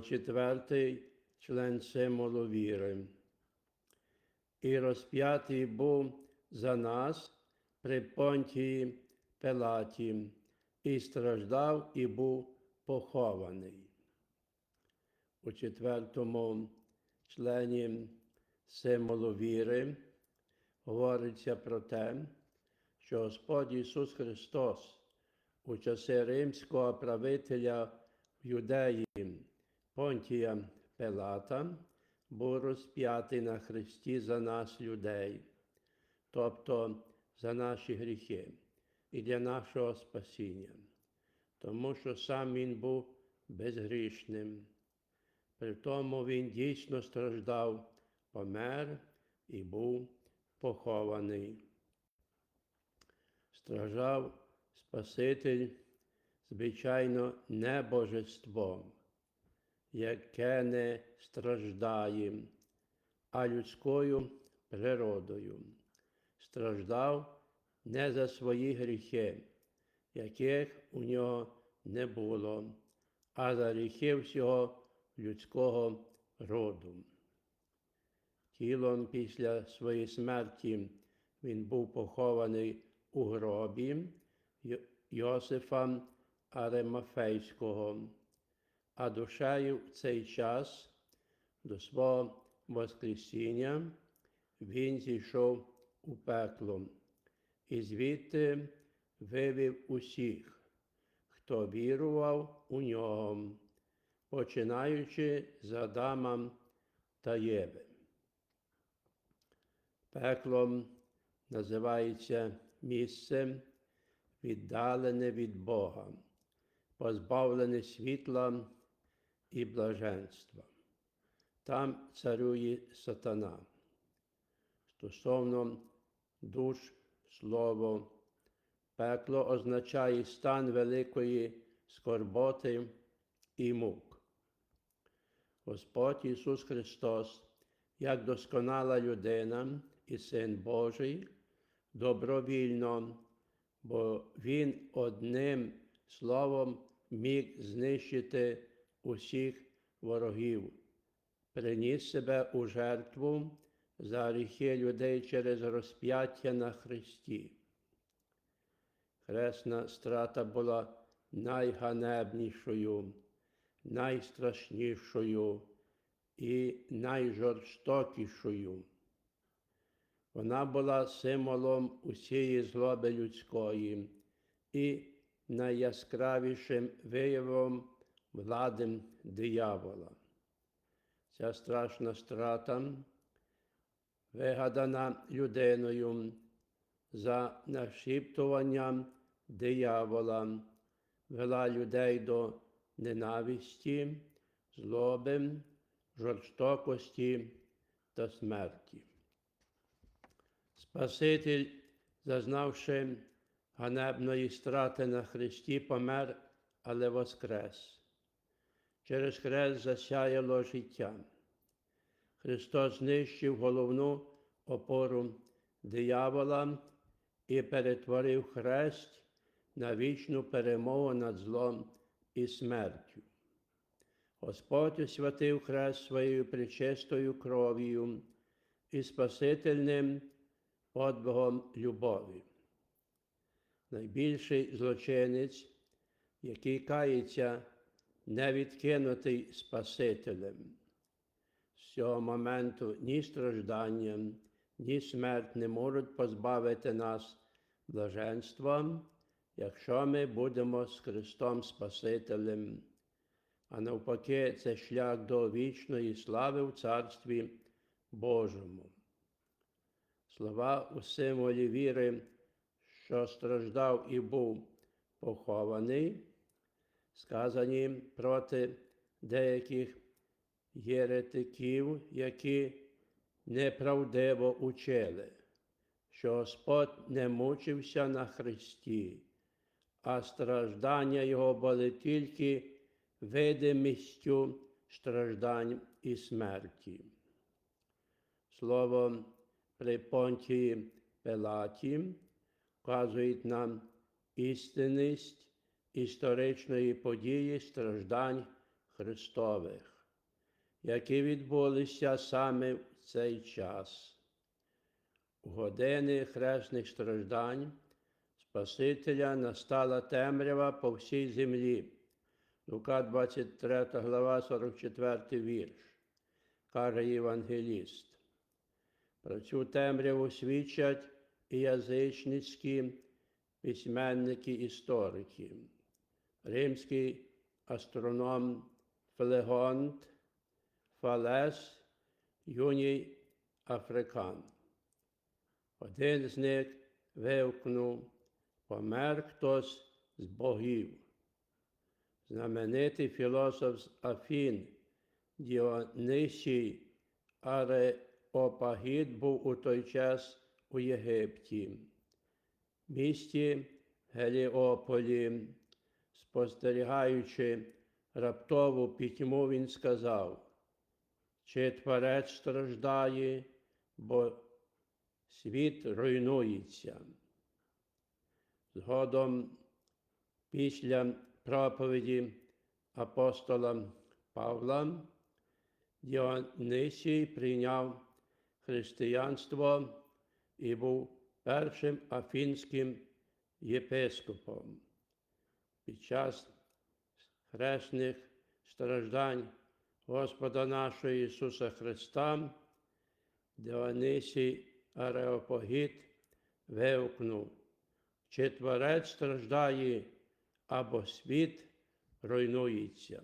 четвертий член символу віри. І розп'ятий був за нас при понтії Пилаті, і страждав, і був похований. У четвертому члені символу віри говориться про те, що Господь Ісус Христос у часи римського правителя в Юдеї Понтія Пилата був розп'ятий на Христі за нас, людей, тобто за наші гріхи і для нашого спасіння, тому що сам Він був безгрішним. При тому Він дійсно страждав, помер і був похований. Страждав Спаситель, звичайно, не божеством, яке не страждає, а людською природою. Страждав не за свої гріхи, яких у нього не було, а за гріхи всього людського роду. Тілом після своєї смерті він був похований у гробі Йосифа Аремафейського, а душею в цей час до свого Воскресіння він зійшов у пекло і звідти вивів усіх, хто вірував у нього, починаючи з Адама та Єви. Пеклом називається місце, віддалене від Бога, позбавлене світла і блаженства. Там царює сатана. Стосовно душ слово, пекло означає стан великої скорботи і мук. Господь Ісус Христос, як досконала людина і Син Божий, добровільно, бо Він одним словом міг знищити усіх ворогів, приніс себе у жертву за гріхи людей через розп'яття на Христі. Хресна страта була найганебнішою, найстрашнішою і найжорстокішою. Вона була символом усієї злоби людської і найяскравішим виявом влади диявола. Ця страшна страта, вигадана людиною за нашіптуванням диявола, вела людей до ненависті, злоби, жорстокості та смерті. Спаситель, зазнавши ганебної страти на Христі, помер, але воскрес. Через хрест засяяло життя. Христос знищив головну опору диявола і перетворив хрест на вічну перемогу над злом і смертю. Господь освятив хрест своєю причистою кров'ю і Спасительним подвигом любові. Найбільший злочинець, який кається, не відкинутий Спасителем. З цього моменту ні страждання, ні смерть не можуть позбавити нас блаженства, якщо ми будемо з Христом Спасителем. А навпаки, це шлях до вічної слави в Царстві Божому. Слова у символі віри, що страждав і був похований, сказані проти деяких єретиків, які неправдиво учили, що Господь не мучився на Христі, а страждання Його були тільки видимістю страждань і смерті. Слово при понтії Пилаті вказують нам істинність історичної події страждань Христових, які відбулися саме в цей час. У години хресних страждань Спасителя настала темрява по всій землі. Лука 23 глава, 44 вірш, каже Євангеліст. Про цю темряву свідчать і язичницькі письменники історики. Римський астроном Флегонт, Фалес, Юній Африкан. Один з них вивкнув, помер хтось з богів. Знаменитий філософ з Афін Діонисій Ареопагіт був у той час у Єгипті, місті Геліополі, спостерігаючи раптову пітьму, він сказав, чи творець страждає, бо світ руйнується. Згодом, після проповіді апостола Павла, Діонисій прийняв християнство і був першим афінським єпископом. Під час хресних страждань Господа нашого Ісуса Христа, Діонисій Ареопогіт вигукнув, чи творець страждає, або світ руйнується.